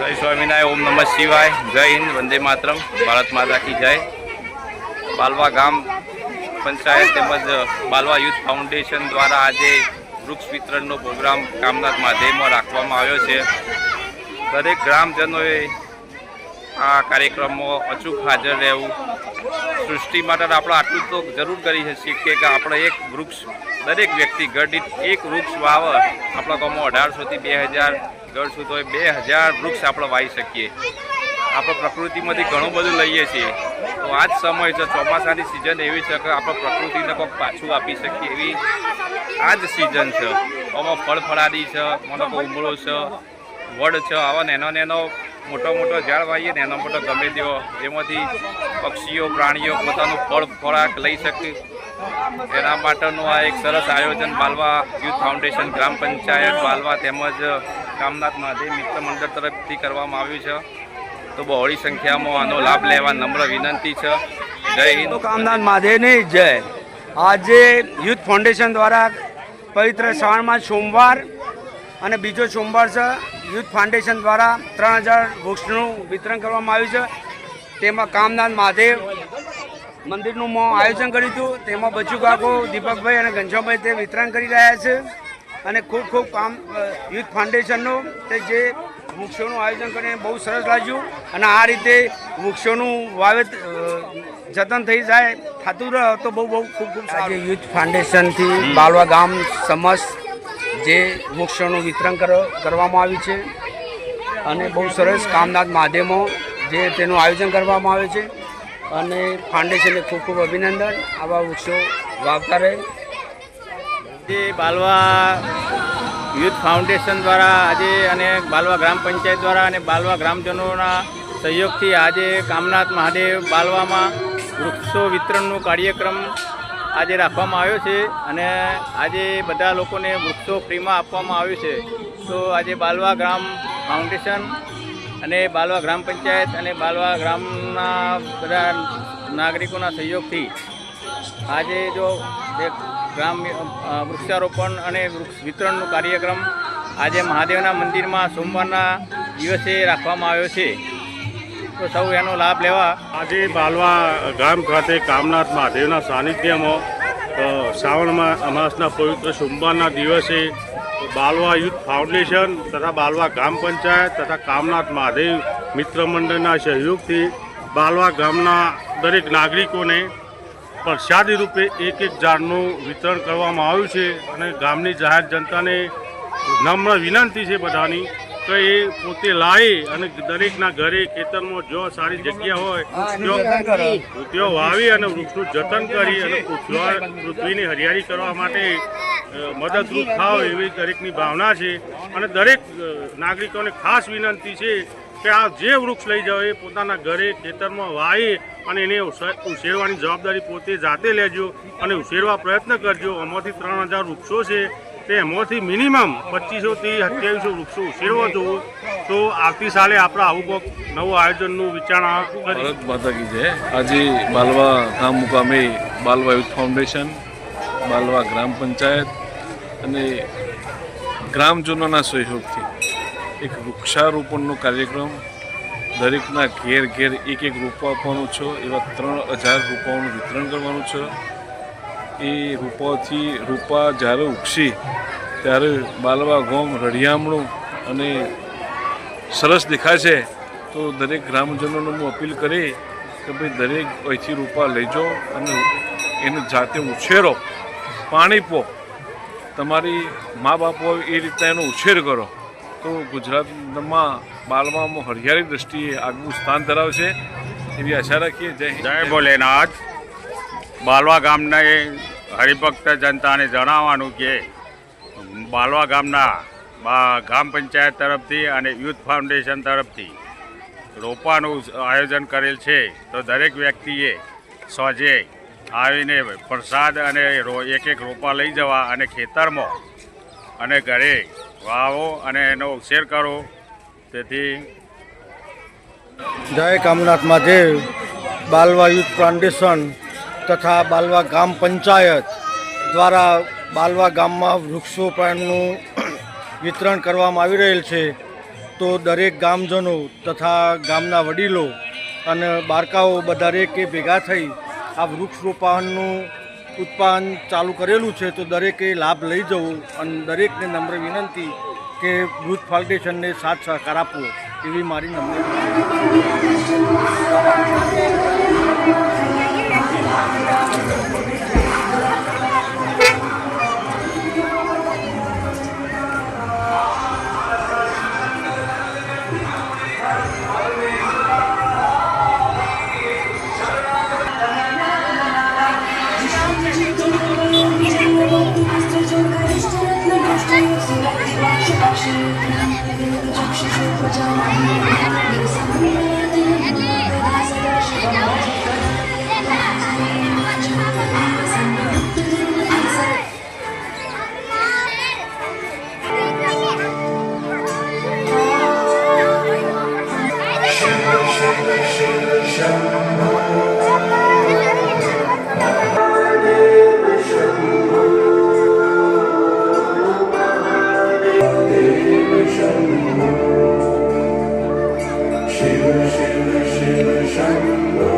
જય સ્વામિનારાયણ, ઓમ નમઃ શિવાય, જય હિન્દ, વંદે માતરમ, ભારત માતા કી જય. બાલવા ગામ પંચાયત તેમજ બાલવા યુથ ફાઉન્ડેશન દ્વારા આજે વૃક્ષ વિતરણનો પ્રોગ્રામ કામનાથ માધ્યમમાં રાખવામાં આવ્યો છે. દરેક ગ્રામજનોએ આ કાર્યક્રમમાં અચૂક હાજર રહેવું. સૃષ્ટિ માટે આપણે આટલું તો જરૂર કરી શકીએ કે આપણે એક વૃક્ષ, દરેક વ્યક્તિ ગઢ એક વૃક્ષ વાવર. આપણા ગામમાં અઢારસોથી બે હજાર ગઢ તો બે હજાર વૃક્ષ આપણે વાવી શકીએ. આપણે પ્રકૃતિમાંથી ઘણું બધું લઈએ છીએ. તો આ જ સમય છે, ચોમાસાની સિઝન એવી છે કે આપણે પ્રકૃતિને કોઈક પાછું આપી શકીએ એવી આ જ સિઝન છે. આમાં ફળ ફળાદી છે, મને ઉમળો છે, વડ છે, આવા નેનો નેનો મોટો મોટો ઝાડ વાવીએ ને એનો મોટો ગમે તેવો. એમાંથી પક્ષીઓ, પ્રાણીઓ પોતાનું ફળ, ખોરાક લઈ શકે. એના માટેનું આ એક સરસ આયોજન બાલવા યુથ ફાઉન્ડેશન ગ્રામ પંચાયત બાલવા તેમજ કામનાથ મહાદેવ મિત્ર મંડળ તરફથી કરવામાં આવ્યું છે. તો બહોળી સંખ્યામાં આનો લાભ લેવા નમ્ર વિનંતી છે. જય હિન્દ. કામનાથ મહાદેવની જય. આજે યુથ ફાઉન્ડેશન દ્વારા પવિત્ર શ્રાવણમાં સોમવાર અને બીજો સોમવાર છે યુથ ફાઉન્ડેશન દ્વારા ત્રણ હજાર વૃક્ષનું વિતરણ કરવામાં આવ્યું છે. તેમાં કામનાથ મહાદેવ મંદિરનું આયોજન કર્યું હતું. તેમાં બચુ કાકો દીપકભાઈ અને ઘનશ્યામભાઈ તે વિતરણ કરી રહ્યા છે. અને ખૂબ ખૂબ કામ યુથ ફાઉન્ડેશનનું કે જે વૃક્ષોનું આયોજન કરીને બહુ સરસ લાગ્યું અને આ રીતે વૃક્ષોનું વાવેત જતન થઈ જાય, થતું રહે તો બહુ બહુ ખૂબ ખૂબ આજે યુથ ફાઉન્ડેશનથી બાલવા ગામ સમસ્ત જે વૃક્ષોનું વિતરણ કરો- કરવામાં આવ્યું છે અને બહુ સરસ કામનાથ માધ્યમો જે તેનું આયોજન કરવામાં આવે છે અને ફાઉન્ડેશનને ખૂબ ખૂબ અભિનંદન. આવા વૃક્ષો વાવતા રહે. જે બાલવા યુથ ફાઉન્ડેશન દ્વારા આજે અને બાલવા ગ્રામ પંચાયત દ્વારા અને બાલવા ગ્રામજનોના સહયોગથી આજે કામનાથ મહાદેવ બાલવામાં વૃક્ષો વિતરણનો કાર્યક્રમ આજે રાખવામાં આવ્યો છે અને આજે બધા લોકોને વૃક્ષો ફ્રીમાં આપવામાં આવ્યું છે. તો આજે બાલવા ગ્રામ ફાઉન્ડેશન અને બાલવા ગ્રામ પંચાયત અને બાલવા ગ્રામના બધા નાગરિકોના સહયોગથી આજે જો એક ગ્રામ વૃક્ષારોપણ અને વૃક્ષ વિતરણનો કાર્યક્રમ આજે મહાદેવના મંદિરમાં સોમવારના દિવસે રાખવામાં આવ્યો છે. તો સૌ એનો લાભ લેવા આજે બાલવા ગામ ખાતે કામનાથ મહાદેવના સાનિધ્યમાં શ્રાવણમાં અમાસના પવિત્ર સોમવારના દિવસે બાલવા યુથ ફાઉન્ડેશન તથા બાલવા ગ્રામ પંચાયત તથા કામનાથ મહાદેવ મિત્ર મંડળના સહયોગથી બાલવા ગામના દરેક નાગરિકોને પ્રસાદી રૂપે એક એક ઝાડનું વિતરણ કરવામાં આવ્યું છે અને ગામની જાહેર જનતાને નમ્ર વિનંતી છે બધાની કે એ પોતે લાવી અને દરેકના ઘરે ખેતરમાં જો સારી જગ્યા હોય, ત્યાં વાવી અને વૃક્ષનું જતન કરી અને પૃથ્વી પૃથ્વીની હરિયાળી કરવા માટે મદદરૂપ થાવ એવી દરેકની ભાવના છે. અને દરેક નાગરિકોને ખાસ વિનંતી છે કે આ જે વૃક્ષ લઈ જાઓ એ પોતાના ઘરે, ખેતરમાં વાવી અને એને ઉછેરવાની જવાબદારી પોતે જાતે લેજો અને ઉછેરવા પ્રયત્ન કરજો. આમાંથી ત્રણ હજાર વૃક્ષો છે. તે એમાંથી મિનિમમ પચીસોથી અઠ્યાવીસો વૃક્ષો ઉછેરવા જોવું તો આવતી સાલે આપણે આવું કોઈક નવું આયોજનનું વિચારણા ભારત જય. આજે બાલવા ગામ મુકામે બાલવા યુથ ફાઉન્ડેશન, બાલવા ગ્રામ પંચાયત અને ગ્રામજનોના સહયોગથી એક વૃક્ષારોપણનો કાર્યક્રમ. દરેકના ઘેર ઘેર એક એક રોપા આપવાનું છે. એવા ત્રણ હજાર રૂપાઓનું વિતરણ કરવાનું છે. એ રૂપાઓથી રૂપા જ્યારે ઉગશે, ત્યારે બાલવા ગોમ રળિયામણું અને સરસ દેખાય છે. તો દરેક ગ્રામજનોને હું અપીલ કરી કે ભાઈ દરેક અહીંથી રૂપા લઈ જાઓ અને એને જાતે ઉછેરો. પાણી પો. તમારી મા બાપ હોય એ રીતના એનો ઉછેર કરો. તો ગુજરાતમાં બાલમાં હરિયાળી દ્રષ્ટિએ આગવું સ્થાન ધરાવશે એવી આશા રાખીએ. જય જય ભોલેનાથ. બાલવા ગામના એ હરિભક્ત જનતાને જણાવવાનું કે બાલવા ગામના ગામ પંચાયત તરફથી અને યુથ ફાઉન્ડેશન તરફથી રોપાનું આયોજન કરેલ છે. તો દરેક વ્યક્તિએ સોજે આવીને પ્રસાદ અને એક એક રોપા લઈ જવા અને ખેતરમાં અને ઘરે વાવો અને એનો ઉછેર કરો. તેથી જય કામનાથ મહાદેવ. બાલવા યુથ ફાઉન્ડેશન તથા બાલવા ગામ પંચાયત દ્વારા બાલવા ગામમાં વૃક્ષો પાણીનું વિતરણ કરવામાં આવી રહેલ છે. તો દરેક ગામજનો તથા ગામના વડીલો અને બાળકાઓ બધા રેકે ભેગા થઈ આ વૃક્ષ રોપણનું ઉત્પાદન ચાલુ કરેલું છે તો દરેકે લાભ લઈ જવો અને દરેકને નમ્ર વિનંતી કે વૃક્ષ ફાઉન્ડેશનને સાથ સહકાર આપવો એવી મારી નમ્ર વિનંતી. Thank you. Shine your